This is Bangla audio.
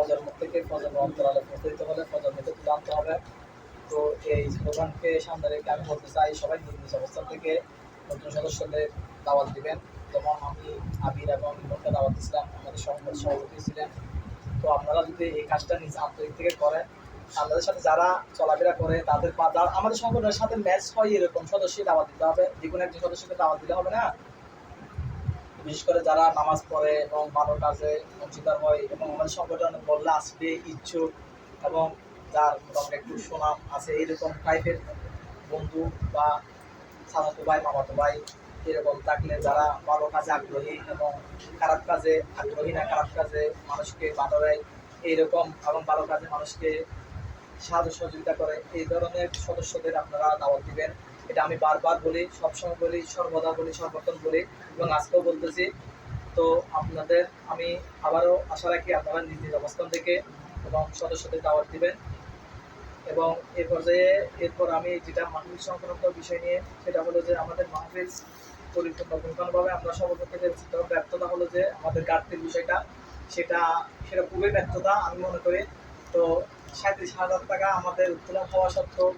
ফজর থেকে ফজর অন্তরালে দিতে হলে ফজর তুলে আনতে হবে। তো এই স্লোগানকে সামনে রেখে আমি বলতে চাই, সবাই নিজ নিজ অবস্থান থেকে নতুন সদস্যদের দাওয়াত দিবেন। যেমন আমি আবির এবং ইমনকে দাওয়াত দিয়েছিলাম আমাদের সংবাদ সভাপতি ছিলেন। তো আপনারা যদি এই কাজটা নিজ আন্তরিক থেকে করেন আমাদের সাথে যারা চলাফেরা করে, তাদের আমাদের সংগঠনের সাথে ম্যাচ হয় এরকম সদস্যই দাওয়াত দিতে হবে। যে কোনো একজন সদস্যকে দাওয়াত দিতে হবে না? বিশেষ করে যারা নামাজ পড়ে এবং ভালো কাজে অংশীদার হয় এবং আমাদের সংগঠনে বললে আসবে, ইচ্ছুক এবং যার মোটামুটি একটু সুনাম আছে, এরকম টাইপের বন্ধু বা সামাতো ভাই, মামাতো ভাই এরকম থাকলে যারা ভালো কাজে আগ্রহী এবং খারাপ কাজে আগ্রহী না, খারাপ কাজে মানুষকে বাধা দেয় এইরকম এবং ভালো কাজে মানুষকে সাহায্য সহযোগিতা করে, এই ধরনের সদস্যদের আপনারা দাওয়াত দিবেন। এটা আমি বারবার বলি, সবসময় বলি, সর্বদা বলি সর্বক্ষণ বলি এবং আজকেও বলতেছি। তো আপনাদের, আমি আবারও আশা রাখি আপনারা নিজ নিজ অবস্থান থেকে এবং সদস্যদের দাওয়াত দিবেন। এবং এ পর্যায়ে এরপর আমি যেটা মাহফিল সংক্রান্ত বিষয় নিয়ে, সেটা হলো যে আমাদের মাহফিল পরিপূর্ণ পরিপূর্ণভাবে আমরা সর্বপ্রথম থেকে ব্যর্থতা হলো যে আমাদের ঘাটতির বিষয়টা, সেটা সেটা খুবই ব্যর্থতা আমি মনে করি। তো সাঁত্রিশ হাজার টাকা আমাদের উত্তোলন হওয়া সত্ত্বেও